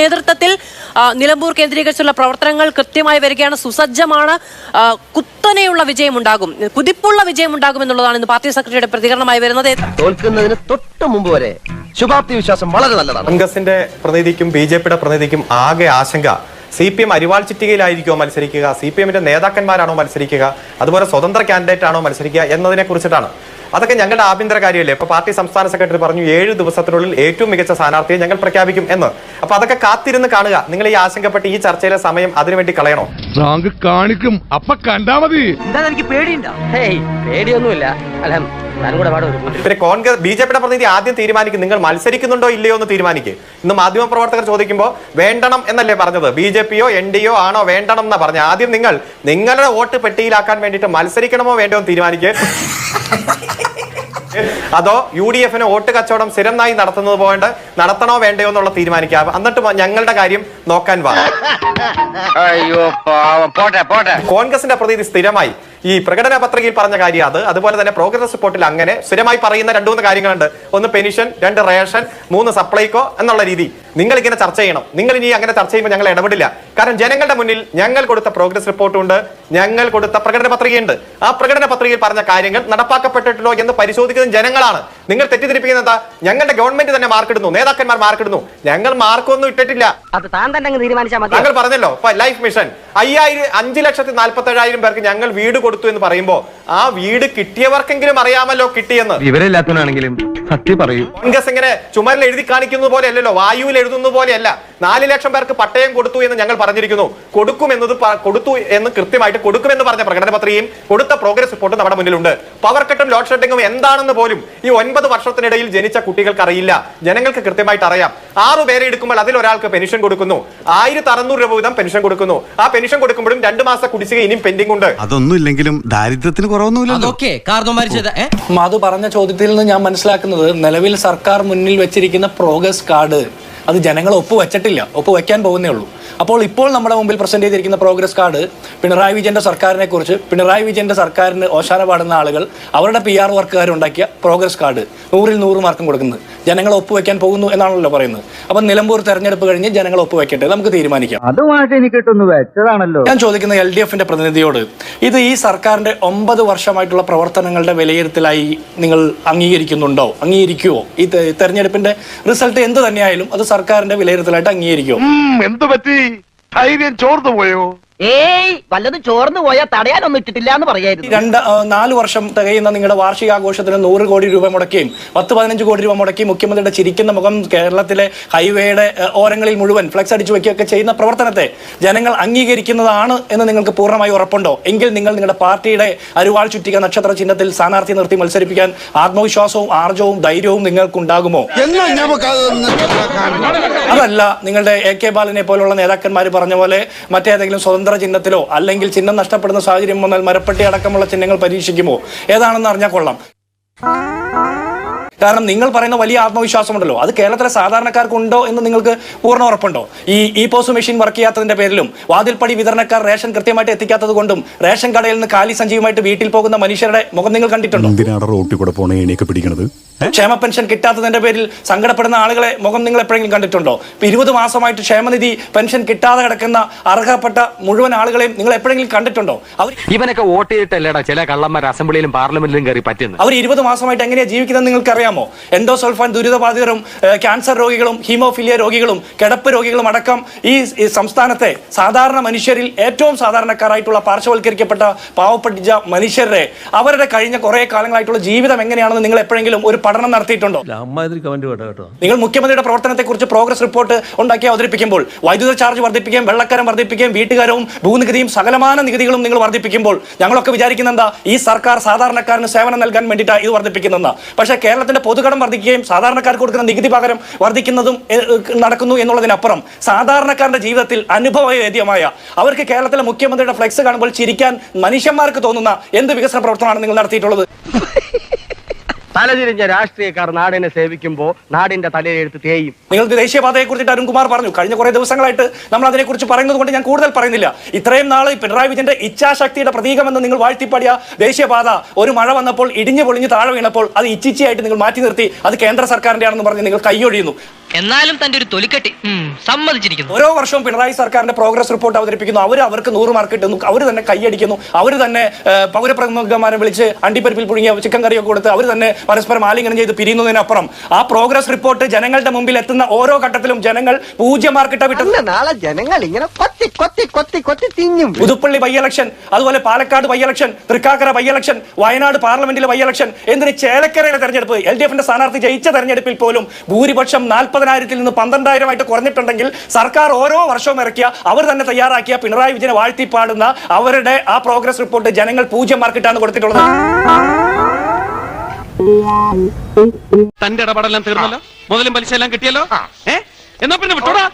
നേതൃത്വത്തിൽ നിലമ്പൂർ കേന്ദ്രീകരിച്ചുള്ള പ്രവർത്തനങ്ങൾ കൃത്യമായി വരികയാണ്. സുസജ്ജമാണ്. കുത്തനെയുള്ള വിജയമുണ്ടാകും. കുതിപ്പുള്ള വിജയമുണ്ടാകും എന്നുള്ളതാണ് ഇന്ന് പാർട്ടി സെക്രട്ടറിയുടെ പ്രതികരണമായി വരുന്നത്. തോൽക്കുന്നതിന് തൊട്ട് മുമ്പ് വരെ ശുഭാപ്തി വിശ്വാസം വളരെ നല്ലതാണ്. കോൺഗ്രസിന്റെ പ്രതിനിധിക്കും ബി ജെ പിയുടെ പ്രതിനിധിക്കും ആകെ ആശങ്ക. സി പി എം അരിവാൾ ചിറ്റികയിലായിരിക്കുമോ മത്സരിക്കുക? സി പി എമ്മിന്റെ നേതാക്കന്മാരാണോ മത്സരിക്കുക? അതുപോലെ സ്വതന്ത്ര കാൻഡിഡേറ്റ് ആണോ മത്സരിക്കുക എന്നതിനെ കുറിച്ചിട്ടാണ് അതൊക്കെ ഞങ്ങളുടെ ആഭ്യന്തര കാര്യമല്ലേ? ഇപ്പൊ പാർട്ടി സംസ്ഥാന സെക്രട്ടറി പറഞ്ഞു ഏഴ് ദിവസത്തിനുള്ളിൽ ഏറ്റവും മികച്ച സ്ഥാനാർത്ഥിയെ ഞങ്ങൾ പ്രഖ്യാപിക്കും എന്ന്. അപ്പൊ അതൊക്കെ കാത്തിരുന്ന് കാണുക. നിങ്ങൾ ഈ ആശങ്കപ്പെട്ട് ഈ ചർച്ചയിലെ സമയം അതിനുവേണ്ടി കളയണോ? കാണിക്കും. അപ്പൊ കണ്ടാ മതി. എനിക്ക് പേടിയുണ്ടോ? പേടിയൊന്നുമില്ല. അല്ല പിന്നെ കോൺഗ്രസ് ബി ജെ പിയുടെ പ്രതിനിധി ആദ്യം തീരുമാനിക്കും. നിങ്ങൾ മത്സരിക്കുന്നുണ്ടോ ഇല്ലയോ എന്ന് തീരുമാനിക്കും. ഇന്ന് മാധ്യമപ്രവർത്തകർ ചോദിക്കുമ്പോൾ വേണ്ടണം എന്നല്ലേ പറഞ്ഞത്. ബി ജെ പിയോ എൻ ഡി ഒ ആണോ വേണ്ടണം എന്നാ പറഞ്ഞ ആദ്യം നിങ്ങൾ നിങ്ങളുടെ വോട്ട് പെട്ടിയിലാക്കാൻ വേണ്ടിയിട്ട് മത്സരിക്കണമോ വേണ്ടോ എന്ന് തീരുമാനിക്കുക അതോ യു ഡി എഫിന് വോട്ട് കച്ചവടം സ്ഥിരമായി നടത്തുന്നത് പോയിട്ട് നടത്തണോ വേണ്ടയോ എന്നുള്ള തീരുമാനിക്കാം. എന്നിട്ട് ഞങ്ങളുടെ കാര്യം നോക്കാൻ പോട്ടെ കോൺഗ്രസിന്റെ പ്രതിനിധി സ്ഥിരമായി. ഈ പ്രകടന പത്രികയിൽ പറഞ്ഞ കാര്യം അത്. അതുപോലെ തന്നെ പ്രോഗ്രസ് റിപ്പോർട്ടിൽ അങ്ങനെ സ്ഥിരമായി പറയുന്ന രണ്ടു മൂന്ന് കാര്യങ്ങളുണ്ട്. ഒന്ന് പെൻഷൻ രണ്ട് റേഷൻ മൂന്ന് സപ്ലൈകോ എന്നുള്ള രീതി. നിങ്ങൾ ഇങ്ങനെ ചർച്ച ചെയ്യണം. നിങ്ങൾ ഇനി അങ്ങനെ ചർച്ച ചെയ്യുമ്പോൾ ഞങ്ങൾ ഇടപെടില്ല. കാരണം ജനങ്ങളുടെ മുന്നിൽ ഞങ്ങൾ കൊടുത്ത പ്രോഗ്രസ് റിപ്പോർട്ടുണ്ട് ഞങ്ങൾ കൊടുത്ത പ്രകടന പത്രികയുണ്ട്. ആ പ്രകടന പത്രികയിൽ പറഞ്ഞ കാര്യങ്ങൾ നടപ്പാക്കപ്പെട്ടിട്ടുണ്ടോ എന്ന് പരിശോധിക്കുന്ന ജനങ്ങളാണ്. നിങ്ങൾ തെറ്റിദ്ധരിപ്പിക്കുന്നത് എന്താ? ഞങ്ങളുടെ ഗവൺമെന്റ് തന്നെ മാർക്കിടുന്നു നേതാക്കന്മാർ മാർക്കിടുന്നു ഞങ്ങൾ മാർക്കൊന്നും ഇട്ടിട്ടില്ല. അത് താൻ തന്നെ തീരുമാനിച്ചാൽ താങ്കൾ പറഞ്ഞല്ലോ. ലൈഫ് മിഷൻ അയ്യായിരം അഞ്ചു ലക്ഷത്തി നാൽപ്പത്തി ഏഴായിരം പേർക്ക് ഞങ്ങൾ വീട് കൊടുത്തു. എന്ന് പറയുമ്പോ ആ വീട് കിട്ടിയവർക്കെങ്കിലും അറിയാമല്ലോ കിട്ടിയെന്ന്. വിവരമില്ലാത്തവനാണെങ്കിലും സത്യം പറയൂ. കോൺഗ്രസ് ഇങ്ങനെ ചുമരിൽ എഴുതി കാണിക്കുന്നത് പോലെ അല്ലല്ലോ വായുവിൽ എഴുതുന്നത് പോലെയല്ല. നാല് ലക്ഷം പേർക്ക് പട്ടയം കൊടുത്തു എന്ന് ഞങ്ങൾ പറഞ്ഞിരിക്കുന്നു. കൊടുക്കും എന്നത് കൊടുത്തു എന്ന് കൃത്യമായിട്ട് കൊടുക്കുമെന്ന് പറഞ്ഞ പ്രകടന പത്രികയും കൊടുത്ത പ്രോഗ്രസ് റിപ്പോർട്ടും നമ്മുടെ മുന്നിലുണ്ട്. പവർ കട്ടും ലോഡ് ഷെഡിങ്ങും എന്താണെന്ന് പോലും ഈ ഒൻപത് വർഷത്തിനിടയിൽ ജനിച്ച കുട്ടികൾക്ക് അറിയില്ല. ജനങ്ങൾക്ക് കൃത്യമായിട്ട് അറിയാം. ആറു പേരെ എടുക്കുമ്പോൾ അതിൽ ഒരാൾക്ക് പെൻഷൻ കൊടുക്കുന്നു. ആയിരത്തി അറുന്നൂറ് രൂപ വീതം പെൻഷൻ കൊടുക്കുന്നു. ആ പെൻഷൻ കൊടുക്കുമ്പോഴും രണ്ട് മാസം കുടിശ്ശിക ഇനിയും പെൻഡിംഗ് ഉണ്ട്. അതൊന്നും ഇല്ലെങ്കിലും ദാരിദ്ര്യത്തിന് കുറവൊന്നുമില്ല മധു പറഞ്ഞ ചോദ്യത്തിൽ നിന്ന് ഞാൻ മനസ്സിലാക്കുന്നത് നിലവിൽ സർക്കാർ മുന്നിൽ വെച്ചിരിക്കുന്ന പ്രോഗ്രസ് കാർഡ് അത് ജനങ്ങൾ ഒപ്പ് വയ്ക്കാൻ പോകുന്നേ ഉള്ളൂ. അപ്പോൾ ഇപ്പോൾ നമ്മുടെ മുമ്പിൽ പ്രസന്റ് ചെയ്തിരിക്കുന്ന പ്രോഗ്രസ് കാർഡ് പിണറായി വിജയന്റെ സർക്കാരിനെ കുറിച്ച് പിണറായി വിജയന്റെ സർക്കാരിന് ഓശാന പാടുന്ന ആളുകൾ അവരുടെ പി ആർ വർക്കുകാരുണ്ടാക്കിയ പ്രോഗ്രസ് കാർഡ് നൂറിൽ നൂറ് മാർക്കും കൊടുക്കുന്നത്. ജനങ്ങൾ ഒപ്പുവെക്കാൻ പോകുന്നു എന്നാണല്ലോ പറയുന്നത്. അപ്പം നിലമ്പൂർ തെരഞ്ഞെടുപ്പ് കഴിഞ്ഞ് ജനങ്ങൾ ഒപ്പുവെക്കട്ടെ നമുക്ക് തീരുമാനിക്കാം. അതുമായിട്ട് എനിക്കിട്ടൊന്ന് വെച്ചതാണല്ലോ. ഞാൻ ചോദിക്കുന്ന എൽ ഡി എഫിന്റെ പ്രതിനിധിയോട് ഇത് ഈ സർക്കാരിന്റെ ഒമ്പത് വർഷമായിട്ടുള്ള പ്രവർത്തനങ്ങളുടെ വിലയിരുത്തലായി നിങ്ങൾ അംഗീകരിക്കുന്നുണ്ടോ? അംഗീകരിക്കുവോ? ഈ തെരഞ്ഞെടുപ്പിന്റെ റിസൾട്ട് എന്ത് തന്നെയായാലും അത് സർക്കാരിന്റെ വിലയിരുത്തലായിട്ട് അംഗീകരിക്കുമോ എന്ത് പറ്റി? ധൈര്യം ചോർന്നു പോയോ? ഏയ് വല്ലതും ചോർന്നു പോയാൽ തടയാനൊന്നും ഇട്ടിട്ടില്ല എന്ന് പറയായിരുന്നു രണ്ട് നാല് വർഷം തികയുന്ന നിങ്ങളുടെ വാർഷികാഘോഷത്തിന് നൂറ് കോടി രൂപ മുടക്കുകയും പത്ത് പതിനഞ്ച് കോടി രൂപ മുടക്കി മുഖ്യമന്ത്രിയുടെ ചിരിക്കുന്ന മുഖം കേരളത്തിലെ ഹൈവേയുടെ ഓരങ്ങളിൽ മുഴുവൻ ഫ്ലക്സ് അടിച്ചു വെക്കുകയൊക്കെ ചെയ്യുന്ന പ്രവർത്തനത്തെ ജനങ്ങൾ അംഗീകരിക്കുന്നതാണ് എന്ന് നിങ്ങൾക്ക് പൂർണമായി ഉറപ്പുണ്ടോ? എങ്കിൽ നിങ്ങൾ നിങ്ങളുടെ പാർട്ടിയുടെ അരുവാൾ ചുറ്റിക്ക നക്ഷത്ര ചിഹ്നത്തിൽ സ്ഥാനാർത്ഥി നിർത്തി മത്സരിപ്പിക്കാൻ ആത്മവിശ്വാസവും ആർജവും ധൈര്യവും നിങ്ങൾക്കുണ്ടാകുമോ? അതല്ല നിങ്ങളുടെ എ കെ ബാലനെ പോലുള്ള നേതാക്കന്മാർ പറഞ്ഞ പോലെ മറ്റേതെങ്കിലും സ്വതന്ത്ര ചിഹ്നത്തിലോ അല്ലെങ്കിൽ ചിഹ്നം നഷ്ടപ്പെടുന്ന സാഹചര്യം വന്നാൽ മരപ്പെട്ടി അടക്കമുള്ള ചിഹ്നങ്ങൾ പരീക്ഷിക്കുമോ? ഏതാണെന്ന് അറിഞ്ഞാൽ കൊള്ളാം. കാരണം നിങ്ങൾ പറയുന്ന വലിയ ആത്മവിശ്വാസമുണ്ടല്ലോ. അത് കേരളത്തിലെ സാധാരണക്കാർക്കുണ്ടോ എന്ന് നിങ്ങൾക്ക് പൂർണ ഉറപ്പുണ്ടോ? ഈ ഇ പോസ് മെഷീൻ വർക്ക് ചെയ്യാത്തതിന്റെ പേരിലും വാതിൽപ്പടി വിതരണക്കാർ റേഷൻ കൃത്യമായിട്ട് എത്തിക്കാത്തത് കൊണ്ടും റേഷൻ കടയിൽ നിന്ന് കാലി സഞ്ജീവമായിട്ട് വീട്ടിൽ പോകുന്ന മനുഷ്യരുടെ മുഖം നിങ്ങൾ കണ്ടിട്ടുണ്ടോ? എന്തിനാണ് റോട്ടിൽ കൂടെ പോണ എണിയൊക്കെ പിടിക്കണത്? ക്ഷേമ പെൻഷൻ കിട്ടാത്തതിന്റെ പേരിൽ സങ്കടപ്പെടുന്ന ആളുകളെ മുഖം നിങ്ങൾ എപ്പോഴെങ്കിലും കണ്ടിട്ടുണ്ടോ? ഇപ്പൊ ഇരുപത് മാസമായിട്ട് ക്ഷേമനിധി പെൻഷൻ കിട്ടാതെ കിടക്കുന്ന അർഹപ്പെട്ട മുഴുവൻ ആളുകളെയും നിങ്ങൾ എപ്പോഴെങ്കിലും കണ്ടിട്ടുണ്ടോ? അവർ ഇവനൊക്കെ വോട്ട് ചെയ്തിട്ടല്ലേടാ ചില കള്ളന്മാർ അസംബ്ലിയിലും പാർലമെന്റിലും കയറി പറ്റുന്നത്? അവർ ഇരുപത് മാസമായിട്ട് എങ്ങനെയാണ് ജീവിക്കുന്നത് നിങ്ങൾക്ക് അറിയാമോ? എൻഡോസൾഫാൻ ദുരിതബാധിതരും ക്യാൻസർ രോഗികളും ഹീമോഫിലിയ രോഗികളും കിടപ്പ് രോഗികളും അടക്കം ഈ ഈ സംസ്ഥാനത്തെ സാധാരണ മനുഷ്യരിൽ ഏറ്റവും സാധാരണക്കാരായിട്ടുള്ള പാർശ്വവൽക്കരിക്കപ്പെട്ട പാവപ്പെട്ട മനുഷ്യരുടെ അവരുടെ കഴിഞ്ഞ കുറെ കാലങ്ങളായിട്ടുള്ള ജീവിതം എങ്ങനെയാണെന്ന് നിങ്ങൾ എപ്പോഴെങ്കിലും ഒരു പഠനം നടത്തിയിട്ടുണ്ടോ? നിങ്ങൾ മുഖ്യമന്ത്രിയുടെ പ്രവർത്തനത്തെക്കുറിച്ച് പ്രോഗ്രസ് റിപ്പോർട്ട് ഉണ്ടാക്കി അവതരിപ്പിക്കുമ്പോൾ വൈദ്യുത ചാർജ് വർദ്ധിപ്പിക്കുകയും വെള്ളക്കരം വർദ്ധിപ്പിക്കുകയും വീട്ടുകാരവും ഭൂനികുതിയും സകലമാന നികുതികളും നിങ്ങൾ വർദ്ധിപ്പിക്കുമ്പോൾ ഞങ്ങളൊക്കെ വിചാരിക്കുന്ന എന്താ ഈ സർക്കാർ സാധാരണക്കാരന് സേവനം നൽകാൻ വേണ്ടിയിട്ടാണ് ഇത് വർദ്ധിപ്പിക്കുന്നതെന്ന്. പക്ഷേ കേരളത്തിന്റെ പൊതുകടം വർദ്ധിക്കുകയും സാധാരണക്കാർക്ക് കൊടുക്കുന്ന നികുതി പകരം വർദ്ധിക്കുന്നതും നടക്കുന്നു എന്നുള്ളതിനപ്പുറം സാധാരണക്കാരുടെ ജീവിതത്തിൽ അനുഭവവേദ്യമായ അവർക്ക് കേരളത്തിലെ മുഖ്യമന്ത്രിയുടെ ഫ്ലെക്സ് കാണുമ്പോൾ ചിരിക്കാൻ മനുഷ്യന്മാർക്ക് തോന്നുന്ന എന്ത് വികസന പ്രവർത്തനമാണ് നിങ്ങൾ നടത്തിയിട്ടുള്ളത്? തലതിരിഞ്ഞ രാഷ്ട്രീയക്കാർ നാടിനെ സേവിക്കുമ്പോൾ നാടിന്റെ തലയിലെടുത്ത് തേയും. നിങ്ങൾക്ക് ദേശീയപാതയെ കുറിച്ചിട്ട് അരുൺകുമാർ പറഞ്ഞു. കഴിഞ്ഞ കുറെ ദിവസങ്ങളായിട്ട് നമ്മൾ അതിനെക്കുറിച്ച് പറയുന്നത് കൊണ്ട് ഞാൻ കൂടുതൽ പറയുന്നില്ല. ഇത്രയും നാളെ പിണറായി വിജയന്റെ ഇച്ഛാശക്തിയുടെ പ്രതീകമെന്ന് നിങ്ങൾ വാഴ്ത്തിപ്പാടിയ ദേശീയപാത ഒരു മഴ വന്നപ്പോൾ ഇടിഞ്ഞു പൊളിഞ്ഞ് താഴെ വീണപ്പോൾ അത് ഇച്ചിച്ചിയായിട്ട് നിങ്ങൾ മാറ്റി നിർത്തി. അത് കേന്ദ്ര സർക്കാരിന്റെ ആണെന്ന് പറഞ്ഞ് നിങ്ങൾ കൈയൊഴിയുന്നു. എന്നാലും തന്റെ ഒരു തൊലിക്കെട്ടി സമ്മതിച്ചിരിക്കുന്നു. ഓരോ വർഷവും പിണറായി സർക്കാരിന്റെ പ്രോഗ്രസ് റിപ്പോർട്ട് അവതരിപ്പിക്കുന്നു. അവർ അവർക്ക് നൂറ് മാർക്ക് കിട്ടുന്നു അവർ തന്നെ കൈയടിക്കുന്നു. അവർ തന്നെ പൗരപ്രമുഖന്മാരെ വിളിച്ച് അണ്ടിപ്പരിപ്പിൽ പുഴുങ്ങിയ ചിക്കൻ കറിയൊക്കെ കൊടുത്ത് അവർ തന്നെ പരസ്പരം ആലിംഗനം ചെയ്ത് പിരിയുന്നതിനപ്പുറം ആ പ്രോഗ്രസ് റിപ്പോർട്ട് ജനങ്ങളുടെ മുമ്പിൽ എത്തുന്ന ഓരോ ഘട്ടത്തിലും ജനങ്ങൾ പൂജ്യം മാർക്കിട്ട വിട്ടത്. നാളെ ജനങ്ങൾ ഇങ്ങനെ കൊത്തി കൊത്തി കൊത്തി കൊത്തി തിന്നും. പുതുപ്പള്ളി ബൈ ഇലക്ഷൻ അതുപോലെ Palakkad by election Thrikkakara by election Wayanad പാർലമെന്റിലെ ബൈ ഇലക്ഷൻ എന്തിന് ചേലക്കരയിലെ തെരഞ്ഞെടുപ്പ് എൽ ഡി എഫിന്റെ സ്ഥാനാർത്ഥി ജയിച്ച തെരഞ്ഞെടുപ്പിൽ പോലും ഭൂരിപക്ഷം നാൽപ്പതിനായിരത്തിൽ നിന്ന് പന്ത്രണ്ടായിരമായിട്ട് കുറഞ്ഞിട്ടുണ്ടെങ്കിൽ സർക്കാർ ഓരോ വർഷവും ഇറക്കിയ അവർ തന്നെ തയ്യാറാക്കിയ പിണറായി വിജയനെ വാഴ്ത്തിപ്പാടുന്ന അവരുടെ ആ പ്രോഗ്രസ് റിപ്പോർട്ട് ജനങ്ങൾ പൂജ്യം മാർക്കിട്ടാണ് കൊടുത്തിട്ടുള്ളത്. തന്റെ ഇടപെടലെല്ലാം തീർന്നല്ലോ? മുതലും പലിശ എല്ലാം കിട്ടിയല്ലോ എന്നാ പിന്നെ വിട്ടോടാ.